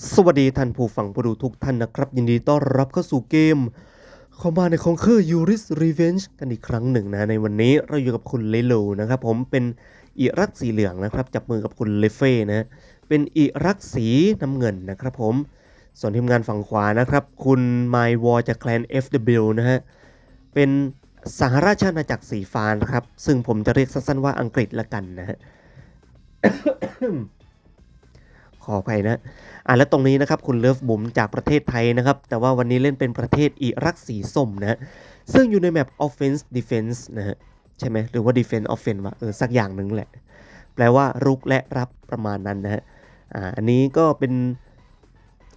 สวัสดีท่านผู้ฟังผู้ดูทุกท่านนะครับ ยินดีต้อนรับเข้าสู่เกมคอมบาในคองเคอร์ยูริสรีเวนจ์กันอีกครั้งหนึ่งนะ ในวันนี้เราอยู่กับคุณเลโลนะครับ ผมเป็นอิรักสีเหลืองนะครับ จับมือกับคุณเลเฟ่นะ เป็นอิรักสีน้ำเงินนะครับผม ส่วนทีมงานฝั่งขวานะครับ คุณไมวอจากแคลน FW นะฮะ เป็นสหราชอาณาจักรสีฟ้านะครับ ซึ่งผมจะเรียกสั้นๆว่าอังกฤษละกันนะฮะ ขออภัยนะอะและตรงนี้นะครับคุณเลิฟบุ๋มจากประเทศไทยนะครับ แต่ว่าวันนี้เล่นเป็นประเทศอิรักสีส้มนะฮะซึ่งอยู่ในแมป offense defense นะฮะใช่ไหมหรือว่า defense offense วะเออสักอย่างหนึ่งแหละ แปลว่ารุกและรับประมาณนั้นนะฮะอ่าอันนี้ก็เป็น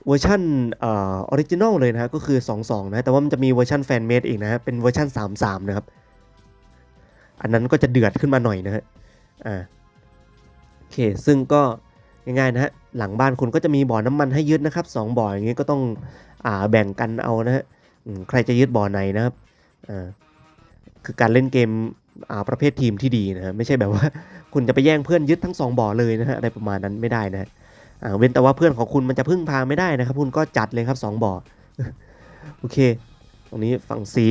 เวอร์ชันเอ่อออริจินอลเลยนะฮะก็คือ 2.2 นะแต่ว่ามันจะมีเวอร์ชันแฟนเมดอีกนะฮะเป็นเวอร์ชัน3.3 นะครับ อันนั้นก็จะเดือดขึ้นมาหน่อยนะฮะอ่าโอเค ซึ่งก็ ง่ายๆนะฮะหลังบ้านคุณก็จะมีบ่อน้ำมันให้ยึดนะครับสองบ่ออย่างงี้ก็ต้องอ่าแบ่งกันเอานะฮะใครจะยึดบ่อไหนนะครับอ่าคือการเล่นเกมอ่าประเภททีมที่ดีนะฮะไม่ใช่แบบว่าคุณจะไปแย่งเพื่อนยึดทั้งสองบ่อเลยนะฮะอะไรประมาณนั้นไม่ได้นะฮะอ่าเว้นแต่ว่าเพื่อนของคุณมันจะพึ่งพาไม่ได้นะครับ คุณก็จัดเลยครับสองบ่อโอเค ตรงนี้ฝั่งสี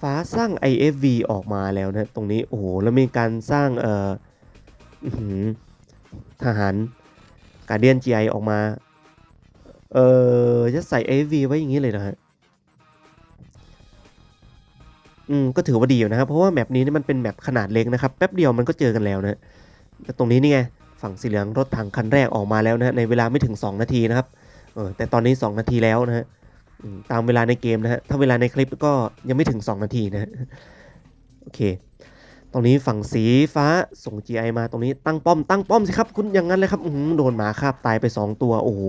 ฟ้าสร้าง IFV ออกมาแล้วนะ ตรงนี้โอ้โหแล้วมีการสร้างเอ่อ ทหารการเดียน GI ออกมา เออจะใส่ AV ไว้อย่างนี้เลยนะฮะ อืม ก็ถือว่าดีอยู่นะครับ เพราะว่าแมปนี้นี่มันเป็นแมปขนาดเล็กนะครับ แป๊บเดียวมันก็เจอกันแล้วนะแล้วตรงนี้นี่ไง ฝั่งสีเหลืองรถถังคันแรกออกมาแล้วนะฮะในเวลาไม่ถึง 2 นาทีนะครับ เออ แต่ตอนนี้ 2 นาทีแล้วนะฮะตามเวลาในเกมนะฮะ ถ้าเวลาในคลิปก็ยังไม่ถึง 2 นาทีนะฮะ โอเค ตรงนี้ฝั่งสีฟ้าส่ง GI มาตรงนี้ตั้งป้อมตั้งป้อมสิครับคุณอย่างนั้นเลยครับอือโดนหมาคาบตายไป 2 ตัวโอ้โห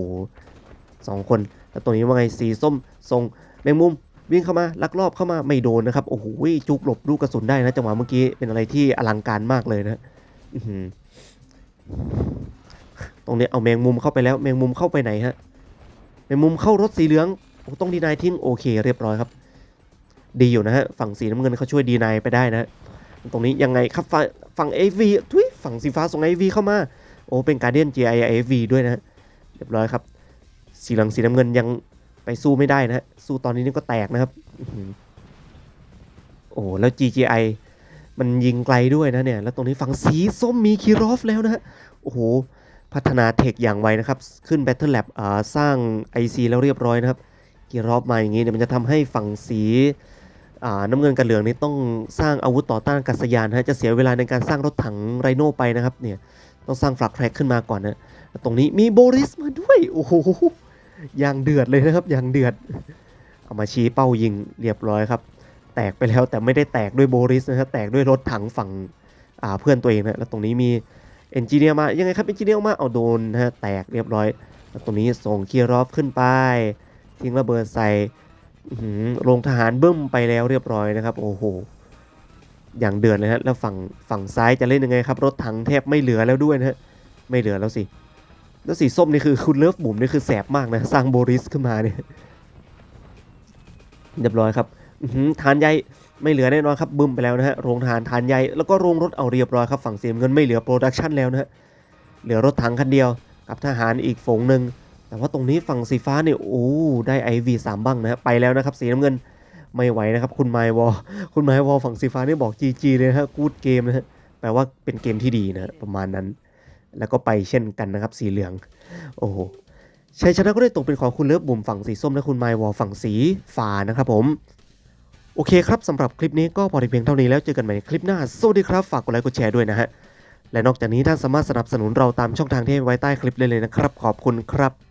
สองคนแล้วตรงนี้ว่าไงสีส้มส่งแมงมุมวิ่งเข้ามาลักลอบเข้ามาไม่โดนนะครับโอ้โหจุกหลบลูกกระสุนได้นะจังหวะเมื่อกี้เป็นอะไรที่อลังการมากเลยนะตรงนี้เอาแมงมุมเข้าไปแล้วแมงมุมเข้าไปไหนฮะแมงมุมเข้ารถสีเหลืองโอ้ต้องดีนายทิ้งโอเค เรียบร้อยครับ ดีอยู่นะฮะฝั่งสีน้ำเงินเขาช่วยดีนายไปได้นะ ตรงนี้ยังไงครับฝั่งฝั่ง AV ทุยฝั่งสีฟ้าส่ง AV เข้ามา โอ้เป็นการเดียน GI AV ด้วยนะ เรียบร้อยครับ สีเหลืองสีน้ำเงินยังไปสู้ไม่ได้นะสู้ตอนนี้นี่ก็แตกนะครับ โอ้แล้ว GGI มันยิงไกลด้วยนะเนี่ย แล้วตรงนี้ฝั่งสีส้มมีคีรอฟแล้วนะ โอ้โห พัฒนาเทคอย่างไวนะครับ ขึ้น Battle Lab อ่าสร้าง IC แล้วเรียบร้อยนะครับ คีรอฟมาอย่างนี้เนี่ยมันจะทำให้ฝั่งสี น้ำเงินกับเหลืองนี่ต้องสร้างอาวุธต่อต้านกาศยานฮะจะเสียเวลาในการสร้างรถถังไรโน่ไปนะครับเนี่ยต้องสร้างฟลักแทร็กขึ้นมาก่อนนะแล้วตรงนี้มีโบริสมาด้วยโอ้โหอย่างเดือดเลยนะครับอย่างเดือด เอามาชี้เป้ายิงเรียบร้อยครับ แตกไปแล้วแต่ไม่ได้แตกด้วยโบริสนะครับแตกด้วยรถถังฝั่งเพื่อนตัวเองนะแล้วตรงนี้มีเอนจิเนียร์มายังไงครับเอนจิเนียร์มาเอาโดนนะฮะแตกเรียบร้อย แล้วตรงนี้ส่งเคียรอฟขึ้นไปทิ้งระเบิดใส่ โรงทหารบึ้มไปแล้วเรียบร้อยนะครับ โอ้โห อย่างเดือดเลยฮะแล้วฝั่งฝั่งซ้ายจะเล่นยังไงครับ รถถังแทบไม่เหลือแล้วด้วยนะฮะไม่เหลือแล้วสิ แล้วสีส้มนี่คือคุณเลิฟบุ๋มนี่คือแสบมากนะสร้างโบริสขึ้นมาเนี่ยเรียบร้อยครับอื้อหือฐานใหญ่ไม่เหลือแน่นอนครับบึ้มไปแล้วนะฮะโรงทหารฐานใหญ่แล้วก็โรงรถเอาเรียบร้อยครับฝั่งเสียเงินไม่เหลือโปรดักชันแล้วนะฮะเหลือรถถังคันเดียวกับทหารอีกฝูงหนึ่ง แต่ว่าตรงนี้ฝั่งสีฟ้าเนี่ยโอ้ได้ไอวีสามบ้างนะไปแล้วนะครับ สีน้ำเงินไม่ไหวนะครับ คุณไมวอลคุณไมวอลฝั่งสีฟ้านี่บอก GG เลยนะฮะกูดเกมนะฮะแปลว่าเป็นเกมที่ดีนะประมาณนั้น แล้วก็ไปเช่นกันนะครับ สีเหลือง โอ้โหชัยชนะก็ได้ตกเป็นของคุณเลิฟบุ่มฝั่งสีส้มและคุณไมวอลฝั่งสีฟ้านะครับผมโอเคครับสำหรับคลิปนี้ก็พอเพียงเท่านี้แล้วเจอกันใหม่ในคลิปหน้าสวัสดีครับ ฝากกดไลค์กดแชร์ด้วยนะฮะและนอกจากนี้ท่านสามารถสนับสนุนเราตามช่องทางที่ไว้ใต้คลิปได้เลยนะครับ ขอบคุณครับ